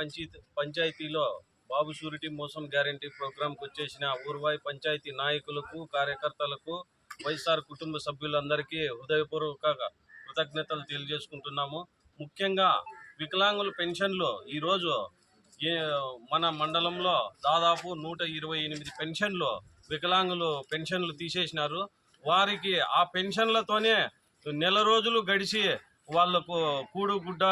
పంచాయతీ పంచాయతీలో బాబు షూరిటీ మోసం గ్యారంటీ ప్రోగ్రాంకి వచ్చేసిన ఊర్వాయి పంచాయతీ నాయకులకు కార్యకర్తలకు వైఎస్ఆర్ కుటుంబ సభ్యులందరికీ హృదయపూర్వక కృతజ్ఞతలు తెలియజేసుకుంటున్నాము. ముఖ్యంగా వికలాంగుల పెన్షన్లు ఈరోజు ఏ మన మండలంలో దాదాపు నూట ఇరవై ఎనిమిది పెన్షన్లు వికలాంగులు పెన్షన్లు తీసేసినారు. వారికి ఆ పెన్షన్లతోనే నెల రోజులు గడిచి వాళ్ళకు కూడు గుడ్డ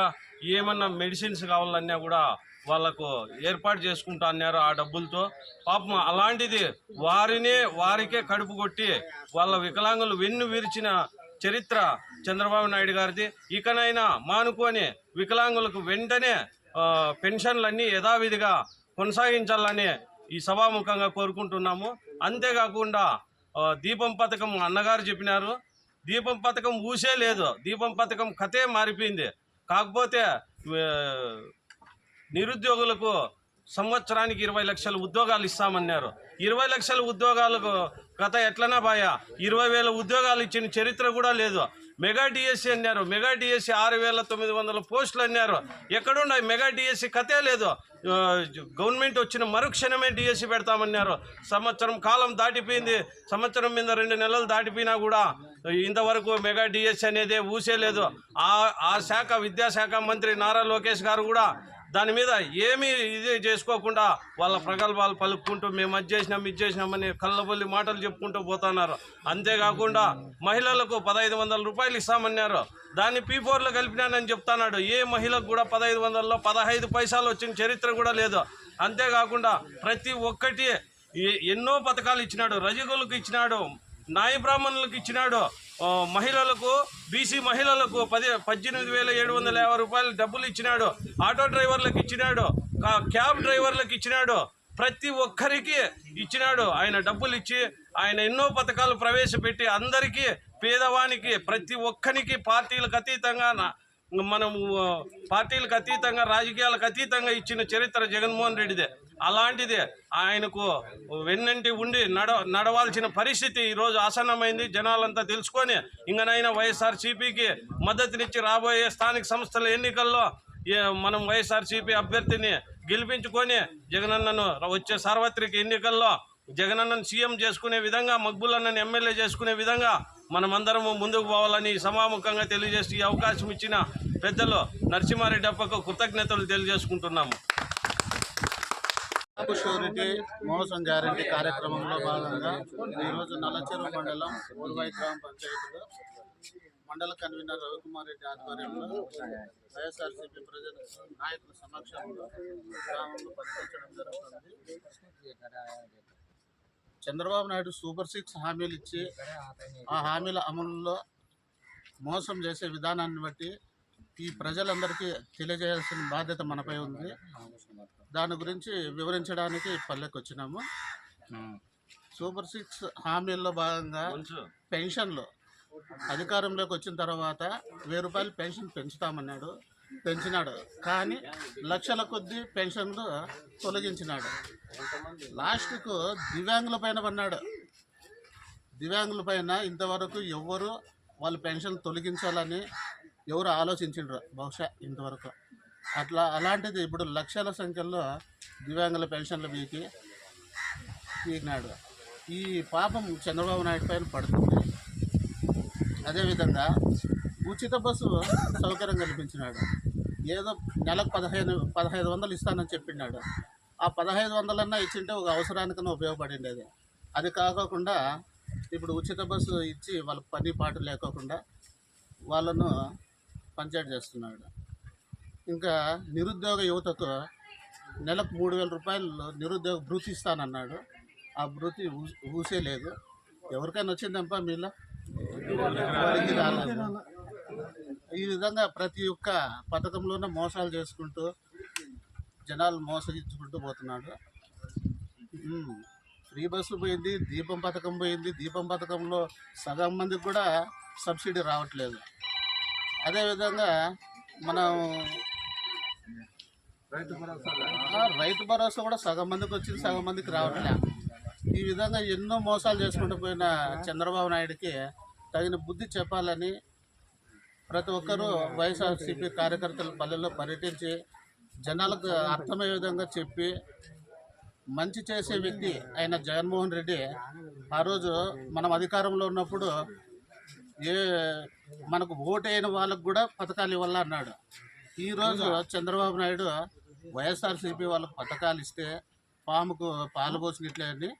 ఏమన్నా మెడిసిన్స్ కావాలన్నా కూడా వాళ్ళకు ఏర్పాటు చేసుకుంటా అన్నారు ఆ డబ్బులతో. పాపం అలాంటిది వారినే వారికే కడుపు కొట్టి వాళ్ళ వికలాంగులు వెన్ను విరిచిన చరిత్ర చంద్రబాబు నాయుడు గారిది. ఇకనైనా మానుకొని వికలాంగులకు వెంటనే పెన్షన్లన్నీ యథావిధిగా కొనసాగించాలని ఈ సభాముఖంగా కోరుకుంటున్నాము. అంతేకాకుండా దీపం పథకం అన్నగారు చెప్పినారు. దీపం పథకం ఊసే లేదు. దీపం పథకం కథే మారిపోయింది. కాకపోతే నిరుద్యోగులకు సంవత్సరానికి ఇరవై లక్షల ఉద్యోగాలు ఇస్తామన్నారు. ఇరవై లక్షల ఉద్యోగాలకు గత ఎట్లనా బాయా? ఇరవై వేల ఉద్యోగాలు ఇచ్చిన చరిత్ర కూడా లేదు. మెగా డిఎస్సి అన్నారు. మెగా డిఎస్సి ఆరు వేల తొమ్మిది వందల పోస్టులు అన్నారు. ఎక్కడున్నాయి మెగా డిఎస్సి కథే లేదు. గవర్నమెంట్ వచ్చిన మరుక్షణమే డిఎస్సి పెడతామన్నారు. సంవత్సరం కాలం దాటిపోయింది. సంవత్సరం మీద రెండు నెలలు దాటిపోయినా కూడా ఇంతవరకు మెగా డిఎస్సి అనేది ఊసే లేదు. ఆ ఆ శాఖ విద్యాశాఖ మంత్రి నారా లోకేష్ గారు కూడా దాని మీద ఏమీ ఇది చేసుకోకుండా వాళ్ళ ప్రగల్భాలు పలుపుకుంటూ మేము అది చేసినాం ఇది చేసినామని కళ్ళబొల్లి మాటలు చెప్పుకుంటూ పోతున్నారు. అంతేకాకుండా మహిళలకు పదహైదు వందల రూపాయలు ఇస్తామన్నారు. దాన్ని పీ ఫోర్లో కలిపినానని చెప్తున్నాడు. ఏ మహిళకు కూడా పదహైదు వందల్లో పదహైదు పైసలు వచ్చిన చరిత్ర కూడా లేదు. అంతేకాకుండా ప్రతి ఒక్కటి ఎన్నో పథకాలు ఇచ్చినాడు. రజకులకు ఇచ్చినాడు. నాయ బ్రాహ్మణులకు ఇచ్చినాడు. మహిళలకు బీసీ మహిళలకు పది పద్దెనిమిది వేల ఏడు వందల యాభై రూపాయలు డబ్బులు ఇచ్చినాడు. ఆటో డ్రైవర్లకు ఇచ్చినాడు. క్యాబ్ డ్రైవర్లకు ఇచ్చినాడు. ప్రతి ఒక్కరికి ఇచ్చినాడు. ఆయన డబ్బులు ఇచ్చి ఆయన ఎన్నో పథకాలు ప్రవేశపెట్టి అందరికీ పేదవానికి ప్రతి ఒక్కరికి పార్టీలకు అతీతంగా మనము పార్టీలకు అతీతంగా రాజకీయాలకు అతీతంగా ఇచ్చిన చరిత్ర జగన్మోహన్ రెడ్డిదే. అలాంటిది ఆయనకు వెన్నంటి ఉండి నడ నడవాల్సిన పరిస్థితి ఈరోజు ఆసన్నమైంది. జనాలంతా తెలుసుకొని ఇంకనైనా వైఎస్ఆర్సీపీకి మద్దతునిచ్చి రాబోయే స్థానిక సంస్థల ఎన్నికల్లో మనం వైఎస్ఆర్సీపీ అభ్యర్థిని గెలిపించుకొని జగనన్నను వచ్చే సార్వత్రిక ఎన్నికల్లో జగనన్నను సీఎం చేసుకునే విధంగా మక్బులన్నను ఎమ్మెల్యే చేసుకునే విధంగా మనమందరము ముందుకు పోవాలని సమాముఖంగా తెలియజేసి ఈ అవకాశం ఇచ్చిన పెద్దలు నరసింహారెడ్డి అప్పకు కృతజ్ఞతలు తెలియజేసుకుంటున్నాము. షూరిటీ మోసం గ్యారంటీ కార్యక్రమంలో భాగంగా ఈరోజు నల్లచెరువు మండలం ఊరువాయి గ్రామ పంచాయతీలో మండల కన్వీనర్ రవికుమార్ రెడ్డి ఆధ్వర్యంలో వైఎస్ఆర్సీపీ ప్రజల నాయకుల సమక్షంలో గ్రామంలో పర్యటించడం జరుగుతుంది. చంద్రబాబు నాయుడు సూపర్ సిక్స్ హామీలు ఇచ్చి ఆ హామీల అమలులో మోసం చేసే విధానాన్ని బట్టి ఈ ప్రజలందరికీ తెలియజేయాల్సిన బాధ్యత మనపై ఉంది. దాని గురించి వివరించడానికి పల్లెకి వచ్చినాము. సూపర్ సిక్స్ హామీల్లో భాగంగా పెన్షన్లు అధికారంలోకి వచ్చిన తర్వాత వెయ్యి రూపాయలు పెన్షన్ పెంచుతామన్నాడు. పెంచినాడు. కానీ లక్షల కొద్దీ పెన్షన్లు తొలగించినాడు. లాస్ట్కు దివ్యాంగుల పైన పన్నాడు దివ్యాంగుల పైన ఇంతవరకు ఎవ్వరు వాళ్ళ పెన్షన్ తొలగించాలని ఎవరు ఆలోచించిండ్రు. బహుశా ఇంతవరకు. అట్లా అలాంటిది ఇప్పుడు లక్షల సంఖ్యలో దివ్యాంగుల పెన్షన్లు వీకి పీకినాడు ఈ పాపం చంద్రబాబు నాయుడు పైన పడుతుంది. అదేవిధంగా ఉచిత బస్సు సౌకర్యం కల్పించినాడు. ఏదో నెలకు పదహైదు పదహైదు వందలు ఇస్తానని చెప్పినాడు. ఆ పదహైదు వందలన్నా ఇచ్చింటే ఒక అవసరానికన్నా ఉపయోగపడిండేది అది. కాకోకుండా ఇప్పుడు ఉచిత బస్సు ఇచ్చి వాళ్ళ పని పాటు లేకోకుండా వాళ్ళను పంచాయతీ చేస్తున్నాడు. ఇంకా నిరుద్యోగ యువతకు నెలకు మూడు వేల రూపాయలు నిరుద్యోగ భృతి ఇస్తానన్నాడు. ఆ భృతి ఊసే లేదు. ఎవరికైనా వచ్చిందంపా మీలో? రాలేదు. ఈ విధంగా ప్రతి ఒక్క పథకంలోనే మోసాలు చేసుకుంటూ జనాలు మోసగించుకుంటూ పోతున్నాడు. ఫ్రీ బస్సు పోయింది దీపం పథకం పోయింది దీపం పథకంలో సగం మందికి కూడా సబ్సిడీ రావట్లేదు. అదేవిధంగా మనం రైతు భరోసా కూడా సగం మందికి వచ్చింది సగం మందికి రావట్లే. ఈ విధంగా ఎన్నో మోసాలు చేసుకుంటూ పోయిన చంద్రబాబు నాయుడికి తగిన బుద్ధి చెప్పాలని ప్రతి ఒక్కరూ వైఎస్ఆర్సీపీ కార్యకర్తలు పల్లెల్లో పర్యటించి జనాలకు అర్థమయ్యే విధంగా చెప్పి మంచి చేసే వ్యక్తి అయిన జగన్మోహన్ రెడ్డి ఆ రోజు మనం అధికారంలో ఉన్నప్పుడు ఏ మనకు ఓటైన వాళ్ళకు కూడా పథకాలు ఇవ్వాలా అన్నాడు. ఈరోజు చంద్రబాబు నాయుడు వైఎస్ఆర్సీపీ వాళ్ళకు పథకాలు ఇస్తే పాముకు పాలు పోసినట్లే అని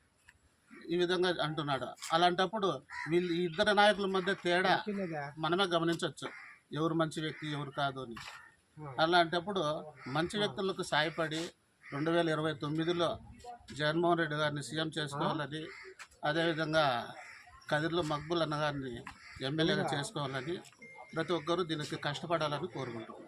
ఈ విధంగా అంటున్నాడు. అలాంటప్పుడు వీళ్ళు ఈ ఇద్దరు నాయకుల మధ్య తేడా మనమే గమనించవచ్చు. ఎవరు మంచి వ్యక్తి ఎవరు కాదు అని. అలాంటప్పుడు మంచి వ్యక్తులకు సాయపడి రెండు వేల ఇరవై తొమ్మిదిలో జగన్మోహన్ రెడ్డి గారిని సీఎం చేసుకోవాలని అదేవిధంగా కదిర్లో మక్బుల్ అన్న గారిని ఎమ్మెల్యేగా చేసుకోవాలని ప్రతి ఒక్కరూ దీనికి కష్టపడాలని కోరుకుంటున్నాను